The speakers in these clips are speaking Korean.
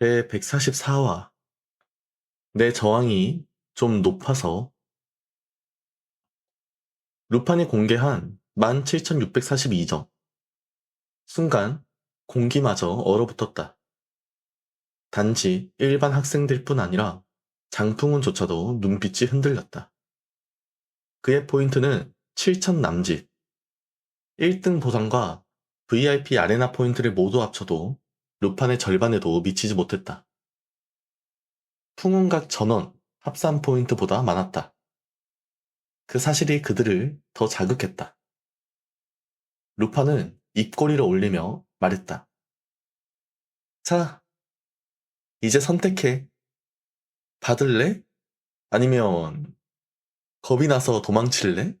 제 144화. 내 저항이 좀 높아서 루판이 공개한 17,642점. 순간 공기마저 얼어붙었다. 단지 일반 학생들 뿐 아니라 장풍훈조차도 눈빛이 흔들렸다. 그의 포인트는 7,000 남짓. 1등 보상과 VIP 아레나 포인트를 모두 합쳐도 루판의 절반에도 미치지 못했다. 풍운각 전원 합산 포인트보다 많았다. 그 사실이 그들을 더 자극했다. 루판은 입꼬리를 올리며 말했다. 자, 이제 선택해. 받을래? 아니면 겁이 나서 도망칠래?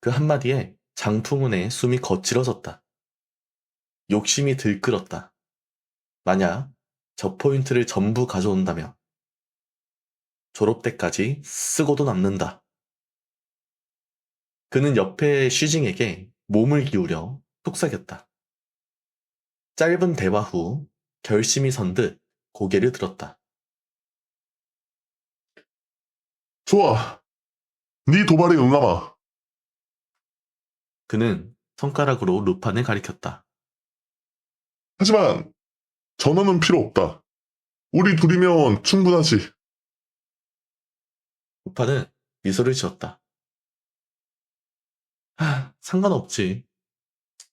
그 한마디에 장풍운의 숨이 거칠어졌다. 욕심이 들끓었다. 만약 저 포인트를 전부 가져온다면 졸업 때까지 쓰고도 남는다. 그는 옆에 쉬징에게 몸을 기울여 속삭였다. 짧은 대화 후 결심이 선 듯 고개를 들었다. 좋아. 네 도발에 응하마. 그는 손가락으로 루판을 가리켰다. 하지만 전원은 필요 없다. 우리 둘이면 충분하지. 루판은 미소를 지었다. 하, 상관없지.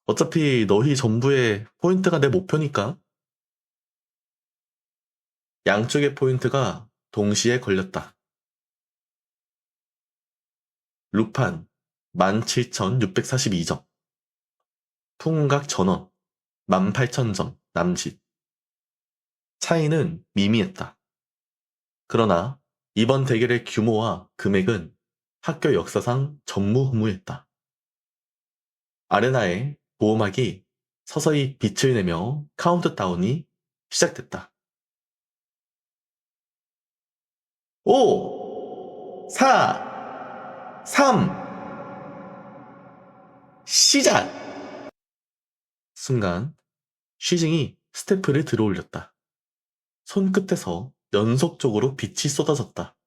어차피 너희 전부의 포인트가 내 목표니까. 양쪽의 포인트가 동시에 걸렸다. 루판 17,642점. 풍각 전원 18,000점 남짓. 차이는 미미했다. 그러나 이번 대결의 규모와 금액은 학교 역사상 전무후무했다. 아레나에 보호막이 서서히 빛을 내며 카운트다운이 시작됐다. 5, 4, 3, 시작! 순간 쉬징이 스태프를 들어올렸다. 손끝에서 연속적으로 빛이 쏟아졌다.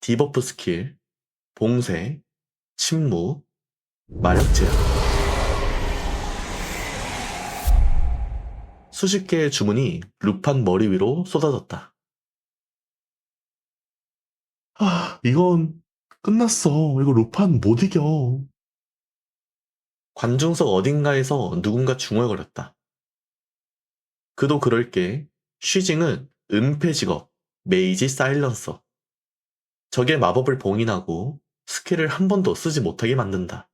디버프 스킬, 봉쇄, 침묵, 마력제약. 수십 개의 주문이 루판 머리 위로 쏟아졌다. 아, 이건 끝났어. 이거 루판 못 이겨. 관중석 어딘가에서 누군가 중얼거렸다. 그도 그럴 게 쉬징은 은폐 직업 메이지 사일런서. 적의 마법을 봉인하고 스킬을 한 번도 쓰지 못하게 만든다.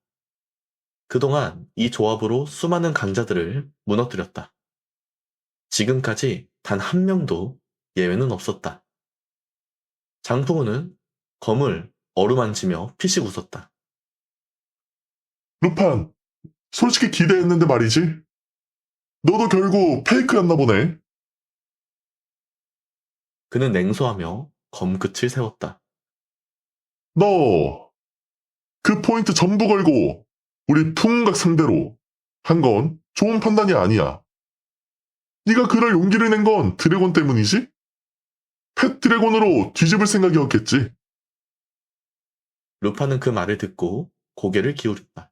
그동안 이 조합으로 수많은 강자들을 무너뜨렸다. 지금까지 단 한 명도 예외는 없었다. 장풍우는 검을 어루만지며 피식 웃었다. 루판, 솔직히 기대했는데 말이지. 너도 결국 페이크였나 보네. 그는 냉소하며 검끝을 세웠다. 너, 그 포인트 전부 걸고 우리 풍각 상대로 한 건 좋은 판단이 아니야. 네가 그럴 용기를 낸 건 드래곤 때문이지? 펫 드래곤으로 뒤집을 생각이었겠지. 루파는 그 말을 듣고 고개를 기울였다.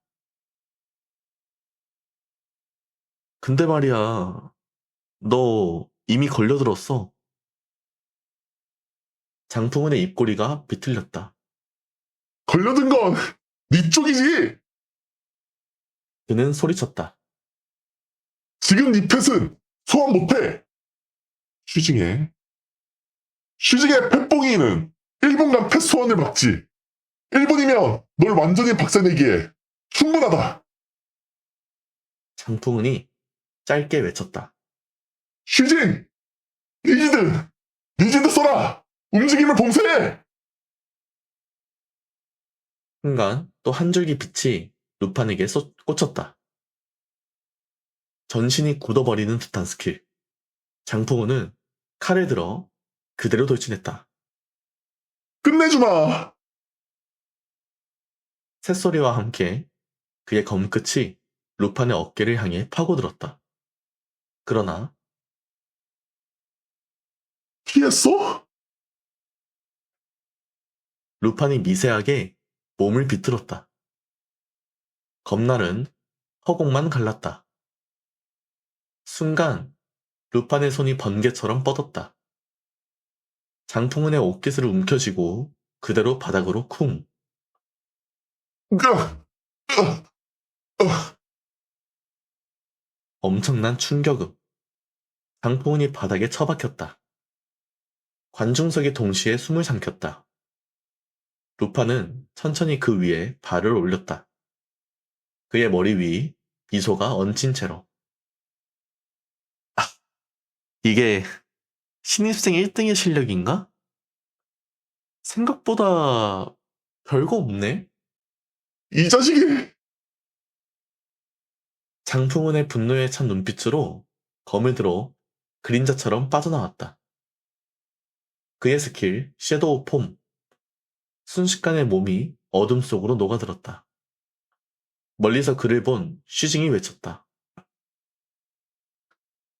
근데 말이야, 너 이미 걸려들었어. 장풍은의 입꼬리가 비틀렸다. 걸려든 건 네 쪽이지. 그는 소리쳤다. 지금 네 펫은 소환 못해. 슈징해. 슈징의 펫봉이는 1분간 펫 소환을 막지. 1분이면 널 완전히 박살내기에 충분하다. 장풍은이 짧게 외쳤다. 슈징! 리지드! 리지드 써라! 움직임을 봉쇄해! 순간 또 한 줄기 빛이 루판에게 쏟- 꽂혔다. 전신이 굳어버리는 듯한 스킬. 장풍우는 칼을 들어 그대로 돌진했다. 끝내주마! 새소리와 함께 그의 검끝이 루판의 어깨를 향해 파고들었다. 그러나 피했어? 루판이 미세하게 몸을 비틀었다. 검날은 허공만 갈랐다. 순간 루판의 손이 번개처럼 뻗었다. 장풍은의 옷깃을 움켜쥐고 그대로 바닥으로 쿵. 엄청난 충격음. 장풍은이 바닥에 처박혔다. 관중석이 동시에 숨을 삼켰다. 루파는 천천히 그 위에 발을 올렸다. 그의 머리 위 미소가 얹힌 채로. 아, 이게 신입생 1등의 실력인가? 생각보다 별거 없네. 이 자식이! 장풍은의 분노에 찬 눈빛으로 검을 들어 그림자처럼 빠져나왔다. 그의 스킬, 섀도우 폼. 순식간에 몸이 어둠 속으로 녹아들었다. 멀리서 그를 본 쉬징이 외쳤다.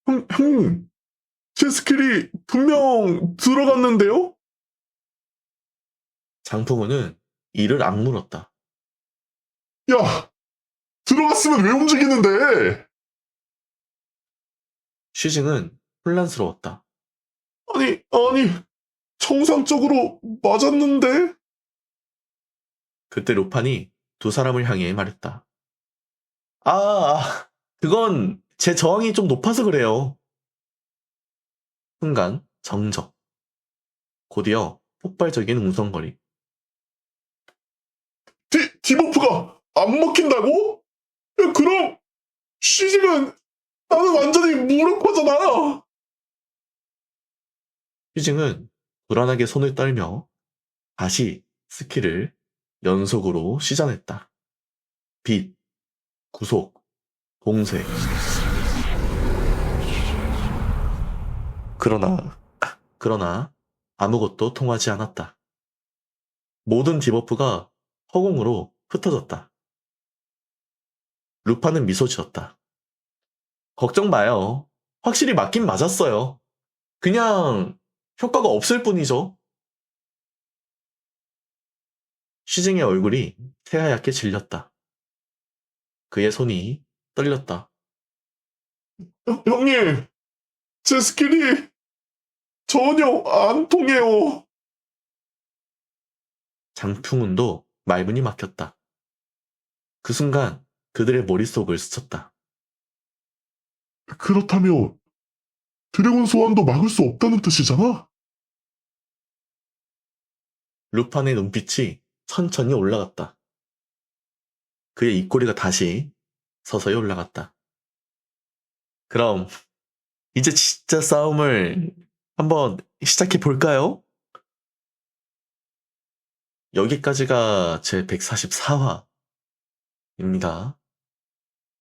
형, 형님, 제 스킬이 분명 들어갔는데요? 장풍은은 이를 악물었다. 야! 들어갔으면 왜 움직이는데? 쉬징은 혼란스러웠다. 아니, 아니, 정상적으로 맞았는데? 그때 루판이 두 사람을 향해 말했다. 아, 아, 그건 제 저항이 좀 높아서 그래요. 순간 정적. 곧이어 폭발적인 웅성거림. 디, 디버프가 안 먹힌다고? 야, 그럼, 쉬지면 나는 완전히 무력화잖아! 휴징은 불안하게 손을 떨며 다시 스킬을 연속으로 시전했다. 빛, 구속, 봉쇄. 그러나, 그러나 아무것도 통하지 않았다. 모든 디버프가 허공으로 흩어졌다. 루파는 미소 지었다. 걱정 마요. 확실히 맞긴 맞았어요. 그냥 효과가 없을 뿐이죠. 시징의 얼굴이 새하얗게 질렸다. 그의 손이 떨렸다. 형- 형님, 제 스킬이 전혀 안 통해요. 장풍운도 말문이 막혔다. 그 순간 그들의 머릿속을 스쳤다. 그렇다면, 드래곤 소환도 막을 수 없다는 뜻이잖아? 루판의 눈빛이 천천히 올라갔다. 그의 입꼬리가 다시 서서히 올라갔다. 그럼 이제 진짜 싸움을 한번 시작해 볼까요? 여기까지가 제 144화입니다.